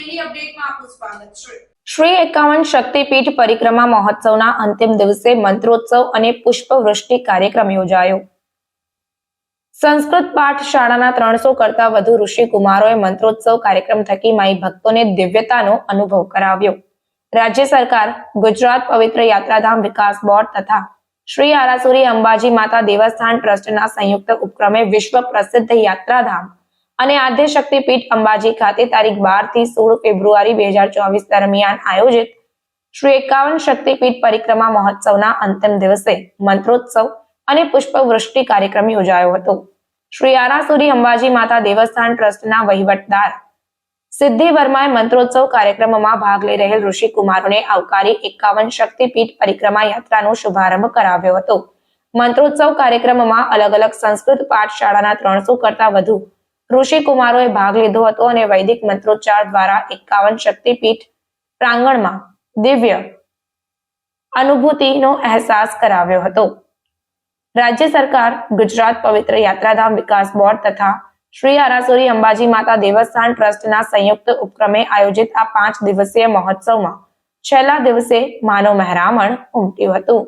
Daily અપડેટમાં આપનું સ્વાગત છે. શ્રી એકાવન શક્તિપીઠ પરિક્રમા મહોત્સવના અંતિમ દિવસે મંત્રોત્સવ અને પુષ્પવૃષ્ટિ કાર્યક્રમ યોજાયો. સંસ્કૃત પાઠ શાળાના ત્રણસો કરતા વધુ ઋષિ કુમારોએ મંત્રોત્સવ કાર્યક્રમ થકી માઈ ભક્તોને દિવ્યતાનો અનુભવ કરાવ્યો. રાજ્ય સરકાર, ગુજરાત પવિત્ર યાત્રાધામ વિકાસ બોર્ડ તથા શ્રી આરાસુરી અંબાજી માતા દેવસ્થાન ટ્રસ્ટના સંયુક્ત ઉપક્રમે વિશ્વ પ્રસિદ્ધ યાત્રાધામ અને આદ્ય શક્તિપીઠ અંબાજી ખાતે તારીખ બારથી સોળ ફેબ્રુઆરી બે દરમિયાન આયોજિત શ્રી એકાવન શક્તિપીઠ પરિક્રમા મહોત્સવના અંતિમ દિવસે મંત્રોત્સવ અને પુષ્પવૃષ્ટિ કાર્યક્રમ યોજાયો હતો. શ્રી આરાસુરી અંબાજી માતા દેવસ્થાન ટ્રસ્ટના વહીવટદાર સિદ્ધિ વર્માએ મંત્રોત્સવ કાર્યક્રમમાં ભાગ લઈ રહેલ ઋષિ કુમારોને આવકારી એકાવન શક્તિપીઠ પરિક્રમા યાત્રાનો શુભારંભ કરાવ્યો હતો. મંત્રોત્સવ કાર્યક્રમમાં અલગ અલગ સંસ્કૃત પાઠશાળાના ત્રણસો કરતા વધુ ઋષિ કુમારોએ ભાગ લીધો હતો અને વૈદિક મંત્રોચ્ચાર દ્વારા એકાવન શક્તિપીઠ પ્રાંગણમાં દિવ્ય અનુભૂતિનો અહેસાસ કરાવ્યો હતો. રાજ્ય સરકાર, ગુજરાત પવિત્ર યાત્રાધામ વિકાસ બોર્ડ તથા શ્રી આરાસુરી અંબાજી માતા દેવસ્થાન ટ્રસ્ટના સંયુક્ત ઉપક્રમે આયોજિત આ પાંચ દિવસીય મહોત્સવમાં છેલ્લા દિવસે માનવ મહેરામણ ઉમટ્યું હતું.